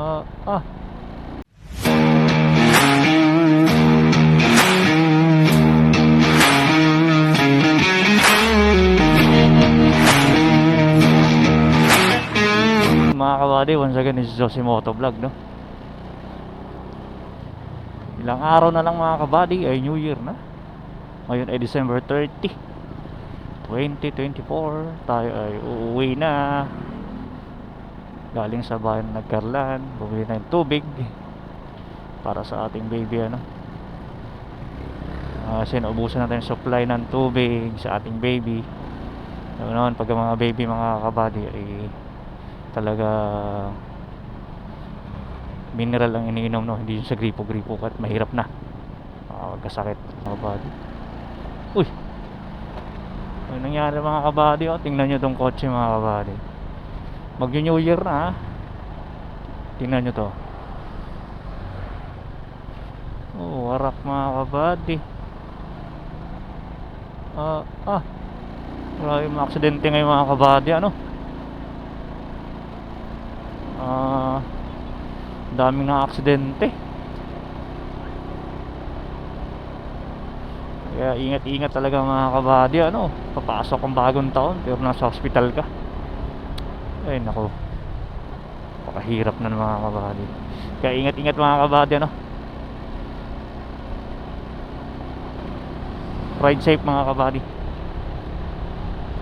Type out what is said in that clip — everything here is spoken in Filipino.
Ah, ah. Kabady, once again, is Josie Moto Vlog, no? Ilang araw na lang mga kabady ay New Year na. Ngayon ay December 30, 2024. Tayo ay uuwi na. Galing sa bayan ng Nagkarlan, bumili na ng tubig para sa ating baby, ano? Ah, Kasi naubusan natin yung supply ng tubig sa ating baby. Ano naman, pag mga baby, mga kabady, ay talaga mineral ang iniinom no? Hindi yung sa gripo-gripo at mahirap na. Uh, magkasakit mga kabady. Uy! Ano nangyari mga kabady? Oh, tingnan nyo tong kotse mga kabady mag new year na ha? Tingnan nyo to. Oh warak mga kabady. Ah ah. Marami mga aksidente ngayon mga kabady. Ano? Ah, daming na aksidente. Kaya ingat-ingat talaga mga kabady. Ano, papasok ang bagong taon pero nasa hospital ka. Ay nako. Pakahirap na mga kabady. Kaya ingat-ingat mga kabady ano. Ride safe mga kabady.